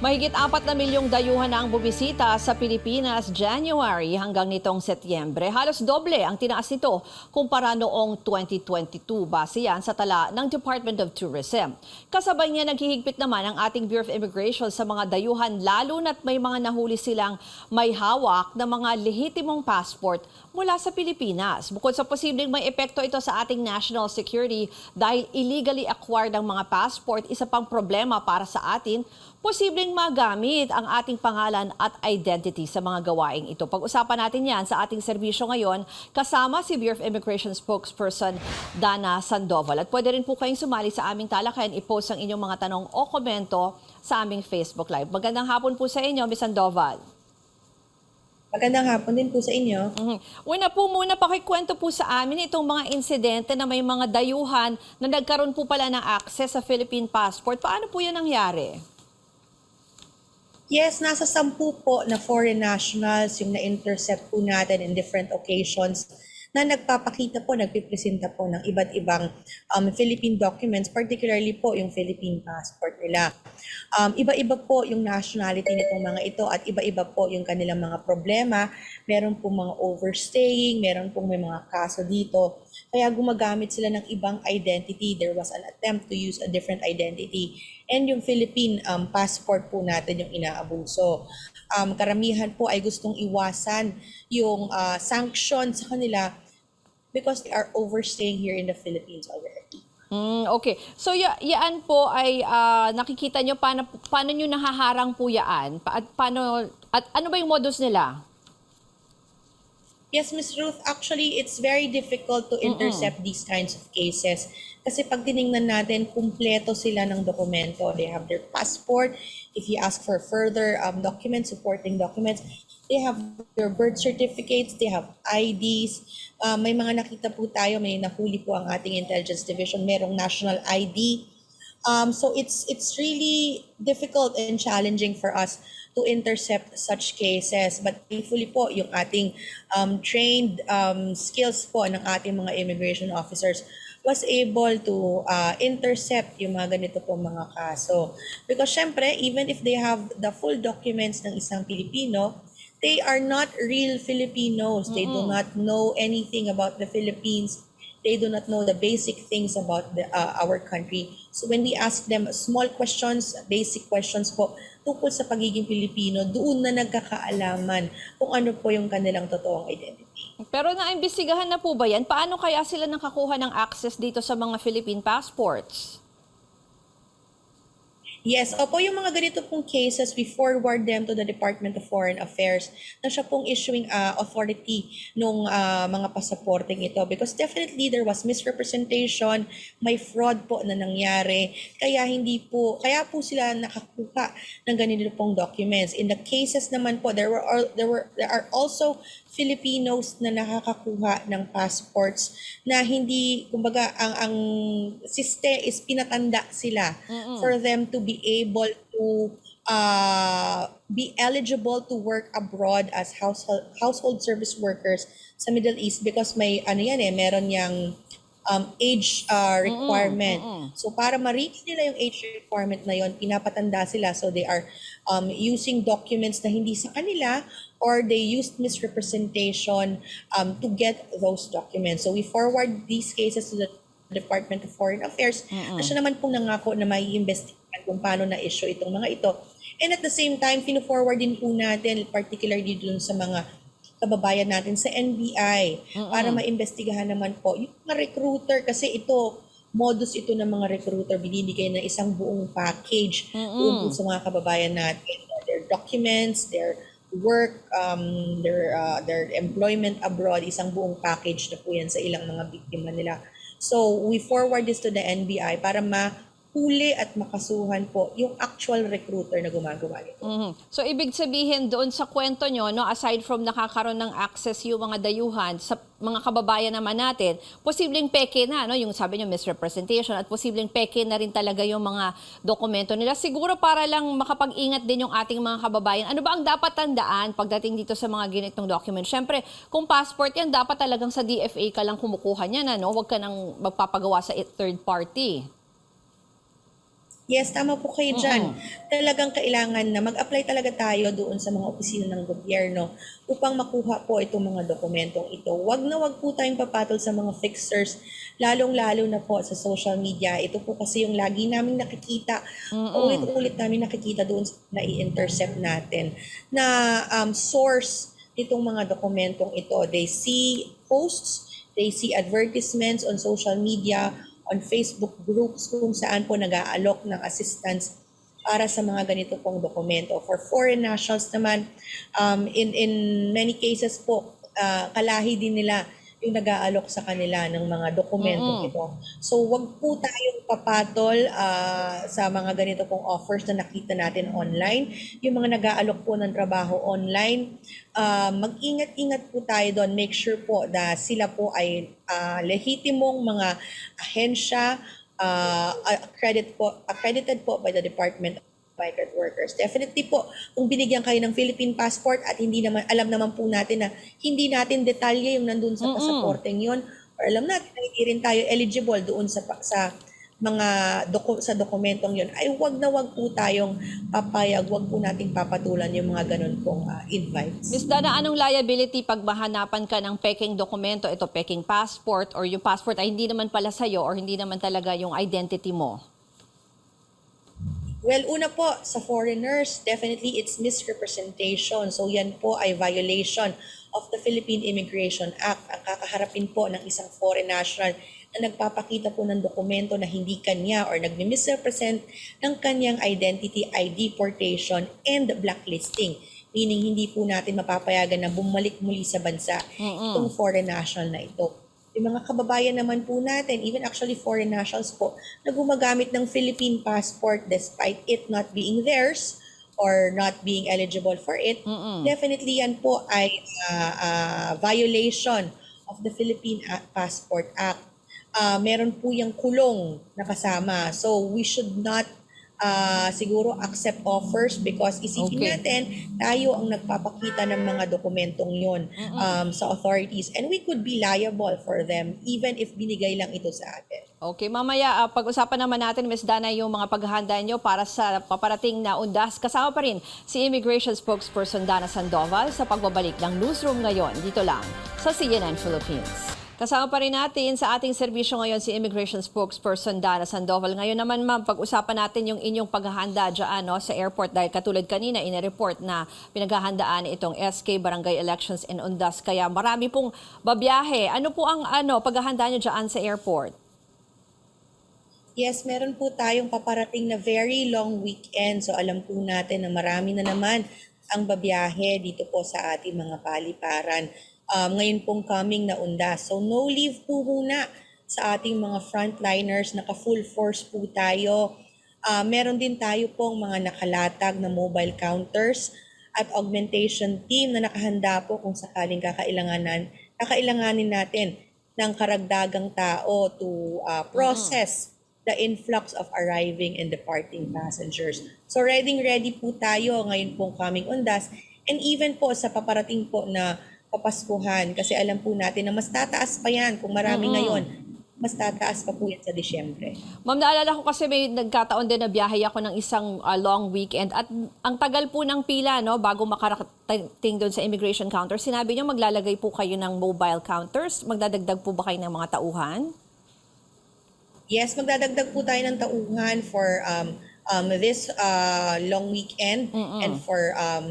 Mahigit apat na milyong dayuhan na ang bumisita sa Pilipinas January hanggang nitong Setyembre. Halos doble ang tinaas nito kumpara noong 2022 base yan sa tala ng Department of Tourism. Kasabay niya naghihigpit naman ang ating Bureau of Immigration sa mga dayuhan lalo na't may mga nahuli silang may hawak na mga lehitimong passport mula sa Pilipinas. Bukod sa posibleng may epekto ito sa ating national security dahil illegally acquired ang mga passport, isa pang problema para sa atin, posibleng magamit ang ating pangalan at identity sa mga gawaing ito. Pag-usapan natin yan sa ating serbisyo ngayon, kasama si Bureau of Immigration spokesperson Dana Sandoval. At pwede rin po kayong sumali sa aming talakayan, i-post ang inyong mga tanong o komento sa aming Facebook Live. Magandang hapon po sa inyo, Ms. Sandoval. Magandang hapon din po sa inyo. Mhm. Una po muna, pakikwento po sa amin itong mga insidente na may mga dayuhan na nagkaroon po pala ng access sa Philippine passport. Paano po yan nangyari? Yes, nasa sampu po na foreign nationals yung na-intercept po natin in different occasions na nagpapakita po, nagpipresenta po ng iba't ibang um, Philippine documents, particularly po yung Philippine passport nila. Um, iba-iba po yung nationality nitong mga ito at iba-iba po yung kanilang mga problema. Meron po mga overstaying, meron pong may mga kaso dito. Kaya gumagamit sila ng ibang identity. There was an attempt to use a different identity. And yung Philippine um, passport po natin yung inaabuso. Um, karamihan po ay gustong iwasan yung uh, sanction sa kanila because they are overstaying here in the Philippines already. Mm, okay. So ya yaan po ay ah, nakikita nyo paano, paano nyo nahaharang po yaan? Pa, paano, at ano ba yung modus nila? Yes, Ms. Ruth, actually, it's very difficult to intercept these kinds of cases. Kasi pag tiningnan natin, kumpleto sila ng dokumento. They have their passport. If you ask for further um, documents, supporting documents, they have their birth certificates, they have IDs. Uh, may mga nakita po tayo, may nahuli po ang ating intelligence division, merong national ID. Um, so it's it's really difficult and challenging for us to intercept such cases. But thankfully po, yung ating um, trained um, skills po ng ating mga immigration officers was able to uh, intercept yung mga ganito po mga kaso. Because syempre, even if they have the full documents ng isang Pilipino, they are not real Filipinos. They do not know anything about the Philippines. They do not know the basic things about the, uh, our country. So when we ask them small questions, basic questions po tungkol sa pagiging Pilipino, doon na nagkakaalaman kung ano po yung kanilang totoong identity. Pero naimbestigahan na po ba yan? Paano kaya sila nakakuha ng access dito sa mga Philippine passports? Yes, opo yung mga ganito pong cases, we forward them to the Department of Foreign Affairs na siya pong issuing uh, authority nung uh, mga pasaporteng ito. Because definitely there was misrepresentation, may fraud po na nangyari, kaya hindi po, kaya po sila nakakuha ng ganito pong documents. In the cases naman po, there were al- there were there are also Filipinos na nakakakuha ng passports na hindi, kumbaga, ang, ang siste is pinatanda sila for them to be able to uh, be eligible to work abroad as household, household service workers sa Middle East because may, ano yan eh, meron yang um, age uh, requirement. So para ma-reach nila yung age requirement na yon, pinapatanda sila. So they are um, using documents na hindi sa kanila or they used misrepresentation um, to get those documents. So we forward these cases to the Department of Foreign Affairs na siya naman pong nangako na may investigahan kung paano na-issue itong mga ito. And at the same time, pino-forward din po natin, particularly dun sa mga kababayan natin sa NBI para maimbestigahan naman po yung mga recruiter. Kasi ito modus ito ng mga recruiter binibigay na isang buong package doon po sa mga kababayan natin. Their documents their work um, their uh, their employment abroad isang buong package na po yan sa ilang mga biktima nila. So we forward this to the NBI para mahuli at makasuhan po yung actual recruiter na gumagawa nito Mhm. So ibig sabihin doon sa kwento nyo, no, aside from nakakaroon ng access yung mga dayuhan sa mga kababayan naman natin, posibleng peke na, no, yung sabi nyo misrepresentation at posibleng peke na rin talaga yung mga dokumento nila. Siguro para lang makapag-ingat din yung ating mga kababayan. Ano ba ang dapat tandaan pagdating dito sa mga ginitong document? Siyempre, kung passport yan, dapat talagang sa DFA ka lang kumukuha niyan, ano? Huwag ka nang magpapagawa sa third party. Yes, tama po kayo dyan. Talagang kailangan na mag-apply talaga tayo doon sa mga opisina ng gobyerno upang makuha po itong mga dokumentong ito. Huwag na huwag po tayong papatol sa mga fixers, lalong-lalo na po sa social media. Ito po kasi yung lagi namin nakikita, ulit-ulit namin nakikita doon na i-intercept natin na um, source itong mga dokumentong ito. They see posts, they see advertisements on social media, on Facebook groups kung saan po nag-aalok ng assistance para sa mga ganito pong dokumento. For foreign nationals naman, um, in, in many cases po, ah, kalahi din nila yung nag-aalok sa kanila ng mga dokumentong ito. So wag po tayong papatol ah, sa mga ganito pong offers na nakita natin online. Yung mga nag-aalok po ng trabaho online, ah, mag-ingat-ingat po tayo doon. Make sure po na sila po ay ah, lehitimong mga ahensya, ah, accredited po, accredited po by the Department migrant workers. Definitely po, kung binigyan kayo ng Philippine passport at hindi naman, alam naman po natin na hindi natin detalye yung nandun sa pasaporteng yun, or alam natin na hindi rin tayo eligible doon sa sa mga doku- sa dokumentong yun, ay wag na wag po tayong papayag, wag po nating papatulan yung mga ganun pong ah, invites. Miss Dana, anong liability pag mahanapan ka ng peking dokumento, ito peking passport, or yung passport ay hindi naman pala sa'yo, or hindi naman talaga yung identity mo? Well, una po, sa foreigners, definitely it's misrepresentation. So yan po ay violation of the Philippine Immigration Act. Ang kakaharapin po ng isang foreign national na nagpapakita po ng dokumento na hindi kanya or nagmi-misrepresent ng kanyang identity ay deportation and blacklisting. Meaning hindi po natin mapapayagan na bumalik muli sa bansa itong foreign national na ito. Yung mga kababayan naman po natin, even actually foreign nationals po, na gumagamit ng Philippine passport despite it not being theirs or not being eligible for it, definitely yan po ay ah, ah, violation of the Philippine A- Passport Act. Ah, meron po yung kulong na kasama. So we should not ah, siguro accept offers because isipin Okay. natin, tayo ang nagpapakita ng mga dokumentong yon um, sa authorities and we could be liable for them even if binigay lang ito sa atin. Okay, mamaya ah, pag-usapan naman natin, Ms. Dana, yung mga paghahanda nyo para sa paparating na undas. Kasama pa rin si Immigration Spokesperson Dana Sandoval sa pagbabalik ng newsroom ngayon dito lang sa CNN Philippines. Kasama pa rin natin sa ating serbisyo ngayon si Immigration Spokesperson Dana Sandoval. Ngayon naman ma'am, pag-usapan natin yung inyong paghahanda dyan no, sa airport dahil katulad kanina, ina-report na pinaghahandaan itong SK Barangay Elections in Undas. Kaya marami pong babiyahe. Ano po ang ano, paghahanda nyo dyan sa airport? Yes, meron po tayong paparating na very long weekend. So alam po natin na marami na naman ang babiyahe dito po sa ating mga paliparan. Um, ngayon pong coming na undas. So no leave po muna sa ating mga frontliners. Naka full force po tayo. Ah, meron din tayo pong mga nakalatag na mobile counters at augmentation team na nakahanda po kung sakaling kakailanganan, kakailanganin natin ng karagdagang tao to ah, process the influx of arriving and departing passengers. So ready ready po tayo ngayon pong coming undas and even po sa paparating po na Kapaskuhan kasi alam po natin na mas tataas pa yan kung marami ngayon. Mas tataas pa po yan sa Disyembre. Ma'am, naalala ko kasi may nagkataon din na biyahe ako ng isang ah, long weekend at ang tagal po ng pila no bago makarating doon sa immigration counter. Sinabi niyo maglalagay po kayo ng mobile counters. Magdadagdag po ba kayo ng mga tauhan? Yes, magdadagdag po tayo ng tauhan for um, um, this uh, long weekend and for um,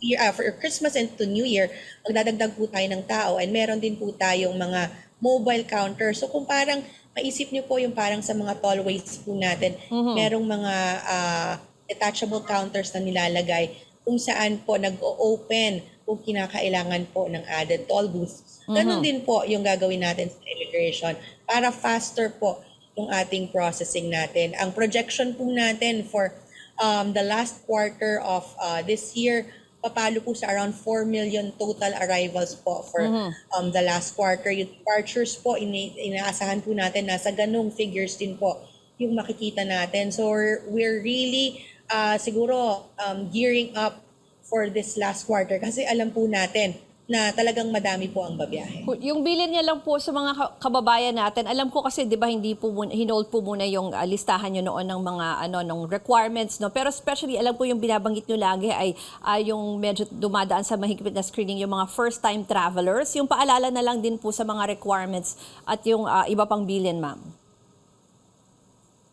year, uh, for Christmas and to New Year, magdadagdag po tayo ng tao and meron din po tayong mga mobile counter. So kung parang maisip niyo po yung parang sa mga tollways po natin, merong mga uh, detachable counters na nilalagay kung saan po nag-o-open kung kinakailangan po ng added toll booth. Ganon din po yung gagawin natin sa immigration para faster po yung ating processing natin. Ang projection po natin for um, the last quarter of uh, this year, papalo po sa around 4 million total arrivals po for um, the last quarter. Yung departures po, ini- inaasahan po natin nasa ganung figures din po yung makikita natin. So we're, we're really uh, siguro um, gearing up for this last quarter kasi alam po natin na talagang madami po ang babiyahe. Yung bilin niya lang po sa mga ka- kababayan natin, alam ko kasi 'di ba hindi po muna, hinold po muna yung ah, listahan niyo noon ng mga ano ng requirements no. Pero especially alam ko yung binabanggit niyo lagi ay ah, yung medyo dumadaan sa mahigpit na screening yung mga first time travelers. Yung paalala na lang din po sa mga requirements at yung ah, iba pang bilin, ma'am.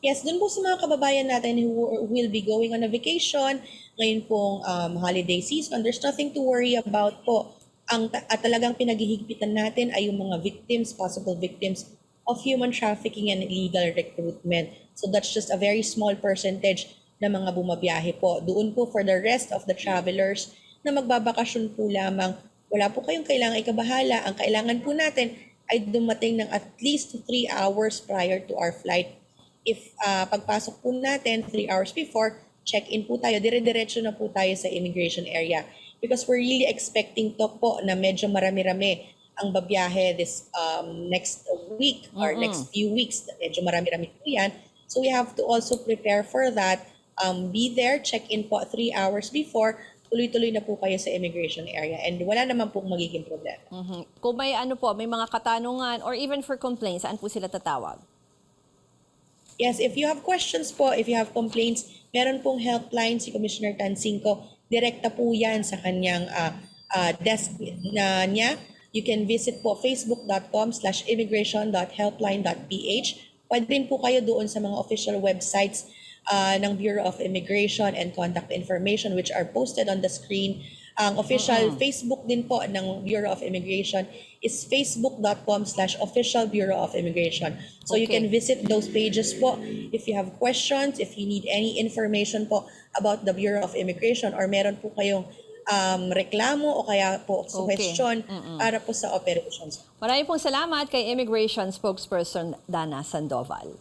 Yes, dun po sa mga kababayan natin who will be going on a vacation, ngayon pong um, holiday season, there's nothing to worry about po. Ang at talagang pinaghihigpitan natin ay yung mga victims, possible victims of human trafficking and illegal recruitment. So that's just a very small percentage na mga bumabiyahe po. Doon po for the rest of the travelers na magbabakasyon po lamang, wala po kayong kailangan ikabahala. Ang kailangan po natin ay dumating ng at least 3 hours prior to our flight if ah, pagpasok po natin, three hours before, check-in po tayo, dire-diretso na po tayo sa immigration area. Because we're really expecting to po na medyo marami-rami ang babiyahe this um, next week or next few weeks. Medyo marami-rami po yan. So we have to also prepare for that. Um, be there, check-in po three hours before, tuloy-tuloy na po kayo sa immigration area. And wala naman pong magiging problema. Mhm. Kung may ano po, may mga katanungan or even for complaints, saan po sila tatawag? Yes, if you have questions po, if you have complaints, meron pong helpline si Commissioner Tansinko. Direkta po yan sa kanyang ah, ah, desk na niya. You can visit po facebook.com slash immigration.helpline.ph. Pwede rin po kayo doon sa mga official websites ah, ng Bureau of Immigration and Contact Information which are posted on the screen. Ang official Facebook din po ng Bureau of Immigration is facebook.com slash official Bureau of Immigration. So you Okay. can visit those pages po if you have questions, if you need any information po about the Bureau of Immigration or meron po kayong um, reklamo o kaya po suggestion para po sa operations. Maraming pong salamat kay Immigration Spokesperson Dana Sandoval.